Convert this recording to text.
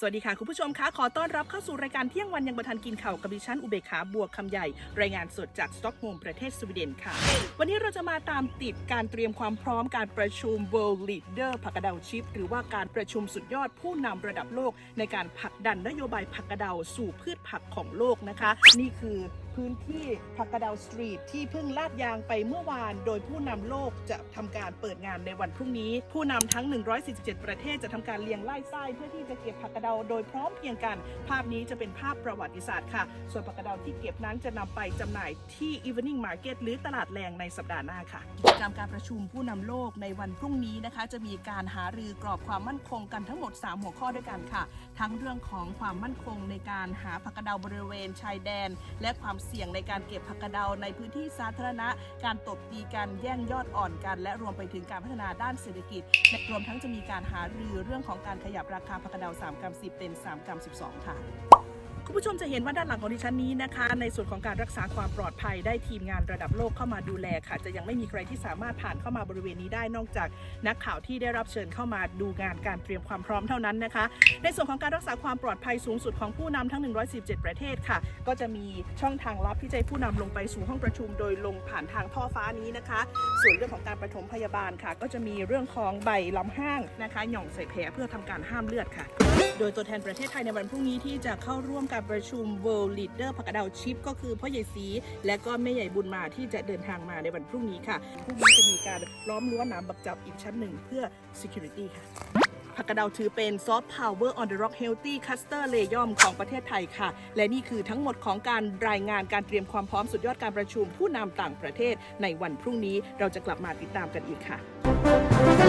สวัสดีค่ะ คุณผู้ชมคะขอต้อนรับเข้าสู่รายการเที่ยงวันยังบัทันกินข่าวกับดิฉันอุเบกขาบวกคำใหญ่ รายงานสดจากสต็อกโฮมประเทศสวีเดนค่ะ วันนี้เราจะมาตามติดการเตรียมความพร้อมการประชุม World Leader ผักกระเดาชิป หรือว่าการประชุมสุดยอดผู้นำระดับโลก ในการผลักดันนโยบายผักกระเดาสู่พืชผักของโลกนะคะ นี่คือ พื้นที่ผักกระดาสตรีทที่เพิ่งลาดยางไปเมื่อวาน โดยผู้นำโลกจะทำการเปิดงานในวันพรุ่งนี้ ผู้นำทั้ง 147 ประเทศจะทำการเลียงไล่ไส้เพื่อที่จะเก็บผักกระดาโดยพร้อมเพียงกัน ภาพนี้จะเป็นภาพประวัติศาสตร์ค่ะ ส่วนผักกระดาที่เก็บนั้นจะนำไปจำหน่ายที่ Evening Market หรือตลาดแรงในสัปดาห์หน้าค่ะกิจกรรมการประชุมผู้นำโลกในวันพรุ่งนี้นะคะ จะมีการหารือกรอบความมั่นคงกันทั้งหมด 3 หัวข้อด้วยกันค่ะ ทั้งเรื่องของความมั่นคงในการหาผักกระดาบริเวณชายแดน และความเสี่ยงในการเก็บผักกระเดาในพื้นที่สาธารณะ การตบตีกันแย่งยอดอ่อนกัน และรวมไปถึงการพัฒนาด้านเศรษฐกิจรวมทั้งจะมีการหารือเรื่องของการขยับราคาผักกระเดา3กรัม10 เป็น 3กรัม12 ค่ะ คุณผู้ชมจะเห็นว่าด้านหลังของดิฉันนี้นะคะ ในส่วนของการรักษาความปลอดภัยได้ทีมงานระดับโลกเข้ามาดูแลค่ะ จะยังไม่มีใครที่สามารถผ่านเข้ามาบริเวณนี้ได้นอกจากนักข่าวที่ได้รับเชิญเข้ามาดูงานการเตรียมความพร้อมเท่านั้นนะคะ ในส่วนของการรักษาความปลอดภัยสูงสุดของผู้นำทั้ง 117 ประเทศค่ะ ก็จะมีช่องทางลับที่จะให้ผู้นำลงไปสู่ห้องประชุม โดยลงผ่านทางท่อฟ้านี้นะคะ ส่วนเรื่องของการประถมพยาบาลค่ะ ก็จะมีเรื่องของใบลำห้างนะคะหย่องใส่แผลเพื่อทำการห้ามเลือดค่ะ โดยตัวแทนประเทศไทยในวันพรุ่งนี้ที่จะเข้าร่วมการประชุม World Leader ผักกระเดาวชิป ก็คือพ่อใหญ่สีและก็แม่ใหญ่บุญมาที่จะเดินทางมาในวันพรุ่งนี้ค่ะพรุ่งนี้จะมีการล้อมรั้วหนามบักจับอีกชั้นหนึ่งเพื่อ security ค่ะผักกระเดาถือเป็น Soft Power on the Rock Healthy Cluster l a y o m ของประเทศไทยค่ะ และนี่คือทั้งหมดของการรายงานการเตรียมความพร้อมสุดยอดการประชุมผู้นำต่างประเทศในวันพรุ่งนี้เราจะกลับมาติดตามกันอีกค่ะ